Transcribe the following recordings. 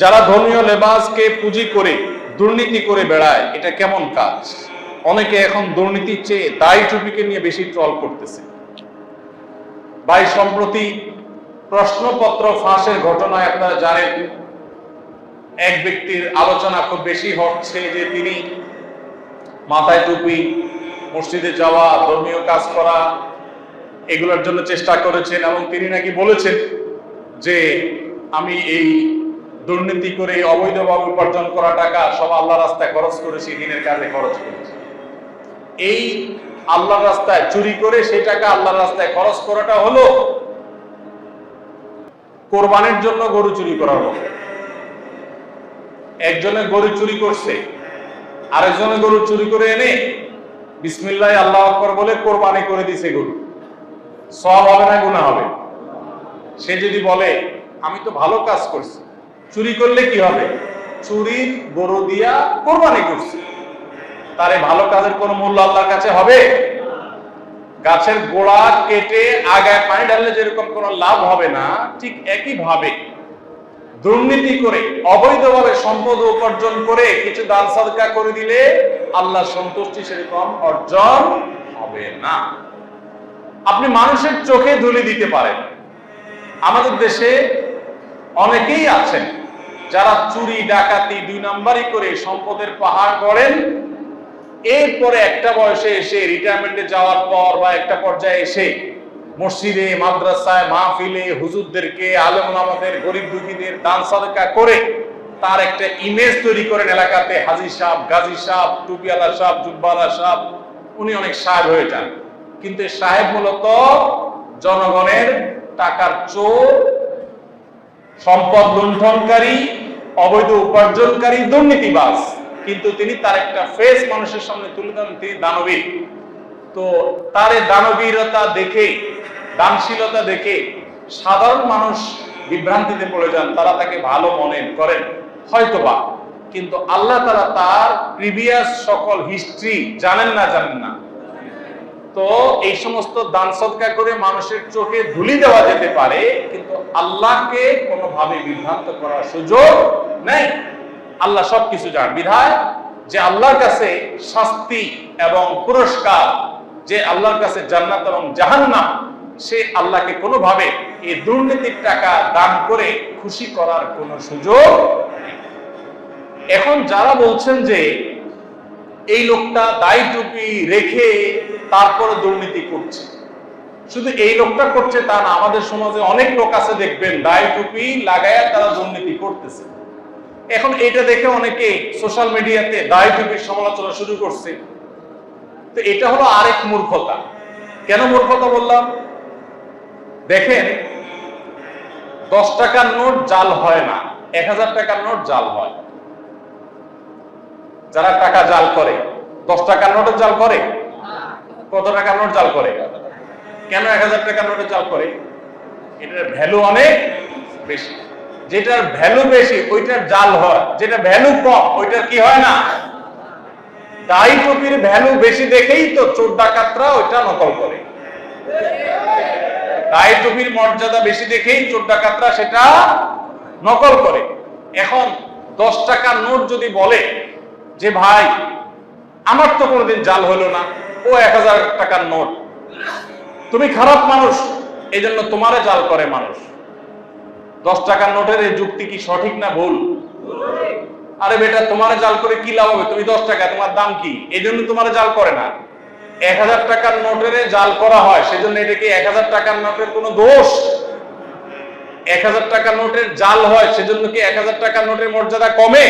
যারা ধর্মীয় লেবাসকে পুঁজি করে, দুর্নীতি করে বেড়ায়, এটা কেমন কাজ? অনেকে এখন দুর্নীতির চেয়ে দায়ী টুপিকে নিয়ে বেশি ট্রল করতেছে। ভাই, সম্প্রতি প্রশ্নপত্র ফাঁসের ঘটনায় আপনারা জানেন, এক ব্যক্তির আলোচনা খুব বেশি হচ্ছে যে তিনি মাথায় টুপি, মসজিদে যাওয়া, ধর্মীয় কাজ করা, এগুলোর জন্য চেষ্টা করেছেন এবং তিনি নাকি বলেছেন যে, আমি এই দুর্নীতি করে অবৈধভাবে উপার্জন করা টাকা সব আল্লাহ রাস্তায় খরচ করেছি দিনের কাজে খরচ করেছি এই আল্লাহ রাস্তায় চুরি করে সেই টাকা আল্লাহ রাস্তায় খরচ করাটা হলো কোরবানির জন্য গরু চুরি করার মতো। একজনে গরু চুরি করছে, আরেকজনে গরু চুরি করে এনে বিসমিল্লাহ আল্লাহ আকবর বলে কোরবানি করে দিছে গরু। সব হবে না গুণা হবে। সে যদি বলে, আমি তো ভালো কাজ করছি। চুরি করলে কি হবে? চুরির গরু দিয়া কোরবানি করছি। তারে ভালো কাজের কোনো মূল্য আল্লাহর কাছে হবে? গাছের গোড়া কেটে আগায় পানি ঢাললে যেরকম কোনো লাভ হবে না, ঠিক একই ভাবে দুর্নীতি করে, অবৈধভাবে সম্পদ উপার্জন করে কিছু দান সাদকা করে দিলে আল্লাহ সন্তুষ্টি সেরকম অর্জন হবে না। আপনি মানুষের চোখে ধুলি দিতে পারেন। আমাদের দেশে অনেকেই আছেন যারা চুরি, ডাকাতি দুই নাম্বারই করে সম্পদের পাহাড় করেন এরপরে একটা বয়সে এসে রিটায়ারমেন্টে যাওয়ার পর বা একটা পর্যায়ে এসে মসজিদে, মাদ্রাসায় মাহফিলে হুজুরদেরকে, আলেম আমাদের গরিব দুঃখীদের দান সাদকা করে তার একটা ইমেজ তৈরি করেন এলাকাতে। হাজি সাহেব, গাজী সাহেব টুপিয়ালা সাহেব, জুব্বালা সাহেব, উনি অনেক সাহেব হয়ে যান। কিন্তু সাহেব মূলত জনগণের টাকার চোর সম্পদ লুণ্ঠনকারী, অবৈধ উপার্জনকারী, দুর্নীতিবাজ। কিন্তু তিনি তার একটা ফেস মানুষের সামনে তুলে দেন, তিনি দানবীর তো তার দানবীরতা দেখে, দানশীলতা দেখে সাধারণ মানুষ বিভ্রান্তিতে পড়ে যান, তারা তাকে ভালো মনে করেন, হয়তোবা। কিন্তু আল্লাহ তারা তার প্রিভিয়াস সকল হিস্ট্রি জানেন না জানেন না। তো এই সমস্ত দান সদকা করে মানুষের চোখে ধুলি দেওয়া যেতে পারে, কিন্তু আল্লাহকে কোনোভাবে বিভ্রান্ত করার সুযোগ নেই। আল্লাহ সবকিছু জান বিধায়, যে আল্লাহর কাছে শাস্তি এবং পুরস্কার, যে আল্লাহর কাছে জান্নাত এবং জাহান্নাম, সে আল্লাহকে কোনোভাবে এই দুর্নীতির টাকা দান করে খুশি করার কোনো সুযোগ এখন যারা বলছেন যে এই লোকটা দায়ী টুপি রেখে তারপরে দুর্নীতি করছে। শুধু এই লোকটা করছে তা না, আমাদের সমাজে অনেক লোক আছে দেখবেন, দায়ী টুপি লাগায়া তারা দুর্নীতি করতেছে। এখন এটা দেখে অনেকে সোশ্যাল মিডিয়াতে দায়ী টুপির সমালোচনা শুরু করছে। তো এটা হলো আরেক মূর্খতা। কেন মূর্খতা বললাম? দেখেন, দশ টাকার নোট জাল হয় না, এক হাজার টাকার নোট জাল হয়। যারা টাকা জাল করে, দশ টাকার নোটের জাল করে? কত টাকার নোট জাল করে? কেন এক হাজার টাকার নোটের জাল করে? এটার ভ্যালু অনেক বেশি। যেটার ভ্যালু বেশি, ওইটার জাল হয়। যেটা ভ্যালু কম, ওইটার কি হয় না? দায়ী টুপির ভ্যালু বেশি দেখেই তো চোর ডাকাতরা ওইটা নকল করে। দায়ী টুপির মর্যাদা বেশি দেখেই চোর ডাকাতরা সেটা নকল করে। এখন দশ টাকার নোট যদি বলে যে, ভাই, আমার তো কোনোদিন জাল হলো না। ও এক হাজার টাকার নোট। তুমি খারাপ মানুষ এই জন্য তোমারে জাল করে মানুষ। দশ টাকার নোটের এই যুক্তি কি সঠিক না ভুল? আরে বেটা, তোমারে জাল করে কি লাভ হবে? তুমি দশ টাকা, তোমার দাম কি? এই জন্য তোমারে জাল করে না। এক হাজার টাকার নোটের জাল করা হয়, সেজন্য এটা কি এক হাজার টাকার নোটের কোনো দোষ? এক হাজার টাকার নোটের জাল হয়, সেজন্য কি এক হাজার টাকার নোটের মর্যাদা কমে?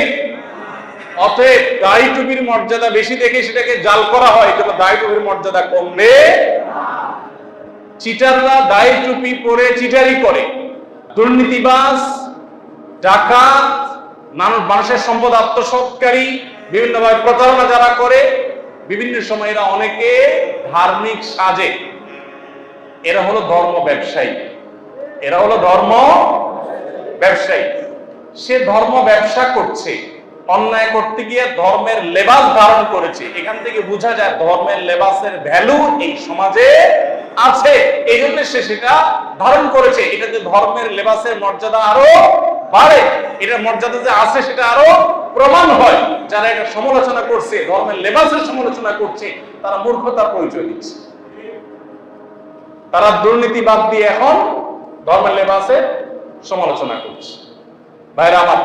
অতএব দাড়ি টুপির মর্যাদা বেশি দেখে সেটাকে জাল করা হয় কিন্তু দাড়ি টুপির মর্যাদা কমবে চিটাররা দাড়ি টুপি পরে চিটারি করে। দুর্নীতিবাজ, ডাকাত, মানুষ, মানুষের সম্পদ আত্মসৎকারী, বিভিন্নভাবে প্রতারণা যারা করে, বিভিন্ন সময় এরা অনেকে ধার্মিক সাজে। এরা হলো ধর্ম ব্যবসায়ী। এরা হলো ধর্ম ব্যবসায়ী। সে ধর্ম ব্যবসা করছে। অন্যায় করতে গিয়ে ধর্মের লেবাস ধারণ করেছে। এখান থেকে বোঝা যায় ধর্মের লেবাসের ভ্যালু এই সমাজে আছে। এই জন্য সে সেটা ধারণ করেছে। এটাতে ধর্মের লেবাসের মর্যাদা আরও পারে এটার মর্যাদা যে আছে সেটা আরও প্রমাণ হয়। যারা এটা সমালোচনা করছে, ধর্মের লেবাসের সমালোচনা করছে, তারা মূর্খতার পরিচয় দিচ্ছে। তারা দুর্নীতি বাদ দিয়ে এখন ধর্মের লেবাসে সমালোচনা করছে। ভাইরা আমার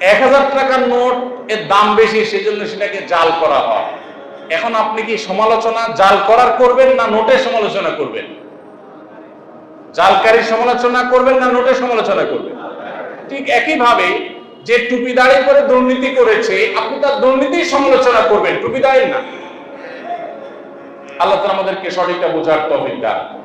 এক হাজার টাকার নোট এর দাম বেশি, সেজন্য সেটাকে জাল করা হয়। এখন আপনি কি সমালোচনা জাল করার করবেন না নোটের সমালোচনা করবেন? জালকারী সমালোচনা করবেন না নোটের সমালোচনা করবেন? ঠিক একইভাবে যে টুপি দাঁড়িয়ে করে দুর্নীতি করেছে, আপনি তার দুর্নীতির সমালোচনা করবেন, টুপি দাঁড়িয়ে না। আল্লাহ আমাদেরকে সঠিকটা বোঝার তৌফিক দান